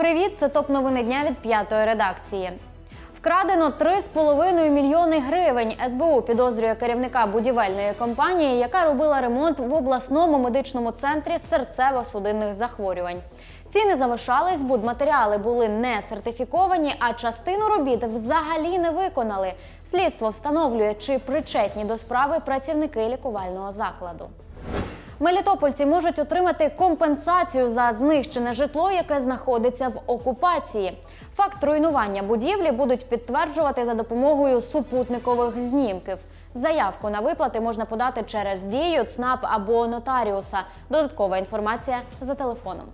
Привіт, це топ новини дня від п'ятої редакції. Вкрадено 3,5 мільйони гривень. СБУ підозрює керівника будівельної компанії, яка робила ремонт в обласному медичному центрі серцево-судинних захворювань. Ціни завишались, будматеріали були не сертифіковані, а частину робіт взагалі не виконали. Слідство встановлює, чи причетні до справи працівники лікувального закладу. Мелітопольці можуть отримати компенсацію за знищене житло, яке знаходиться в окупації. Факт руйнування будівлі будуть підтверджувати за допомогою супутникових знімків. Заявку на виплати можна подати через дію, ЦНАП або нотаріуса. Додаткова інформація за телефоном.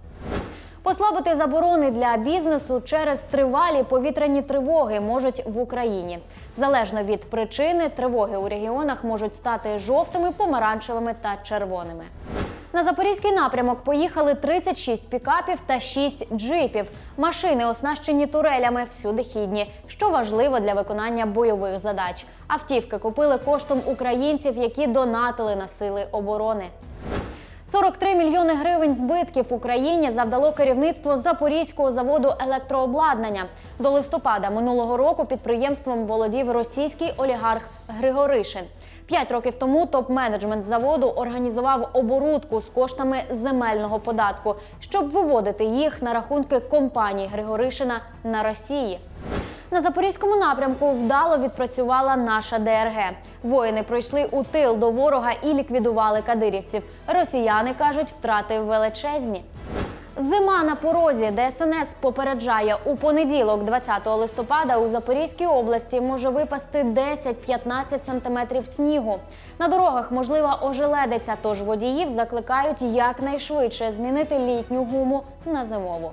Послабити заборони для бізнесу через тривалі повітряні тривоги можуть в Україні. Залежно від причини, тривоги у регіонах можуть стати жовтими, помаранчевими та червоними. На запорізький напрямок поїхали 36 пікапів та 6 джипів. Машини оснащені турелями всюди хідні, що важливо для виконання бойових задач. Автівки купили коштом українців, які донатили на сили оборони. 43 мільйони гривень збитків Україні завдало керівництво Запорізького заводу електрообладнання. До листопада минулого року підприємством володів російський олігарх Григоришин. П'ять років тому топ-менеджмент заводу організував оборудку з коштами земельного податку, щоб виводити їх на рахунки компаній Григоришина на Росії. На запорізькому напрямку вдало відпрацювала наша ДРГ. Воїни пройшли у тил до ворога і ліквідували кадирівців. Росіяни кажуть, втрати величезні. Зима на порозі ДСНС попереджає у понеділок, 20 листопада, у Запорізькій області може випасти 10-15 сантиметрів снігу. На дорогах можлива ожеледиця, тож водіїв закликають якнайшвидше змінити літню гуму на зимову.